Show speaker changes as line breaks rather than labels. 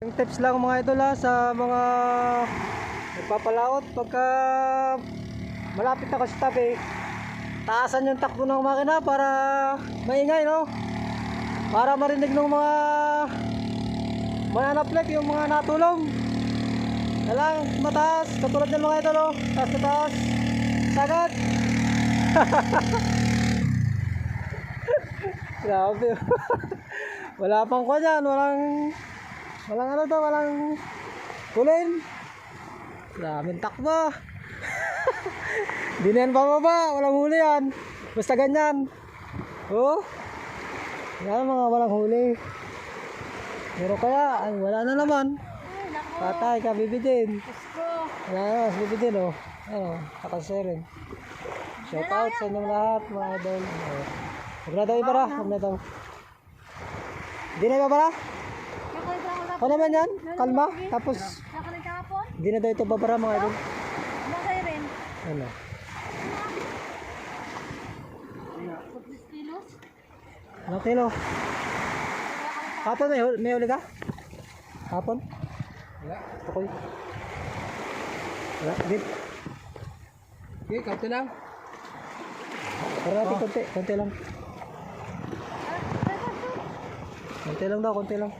Yung tips lang mga idol sa mga nagpapalaot pagka malapit na kasi tabi taasan yung takbo ng makina para maingay no? Para marinig ng mga mga naplek yung mga natulong. Alang, mataas, katulad ng mga idol oh. taas na taas. Sagad! Grabe. Wala pang kwa dyan, walang walang ano to, walang kulin Daming takbo. Di na yan bababa. Walang huli yan. Basta ganyan. Oh. Yan mga walang huli. Pero kaya, ay, wala na naman. Patay ka, bibidin. Wala na, bibidin oh. Ano, kakasirin. Shout out sa inyong lahat, mga idol. Huwag na daw ibara. Huwag na daw. Di na ibabara? Ano naman yan? Kalma. Tapos,
Nakalag kahapon?
di na daw ito babara, mga idol.
Bagay rin.
Ano?
40 kilos?
Ilang kilo? Hapon may, hul- may huli ka? Hapon? Wala. Tukoy. Wala. Dip.
Okay, kaunti lang.
Para natin konti. Konti lang. Konti lang daw. Konti lang.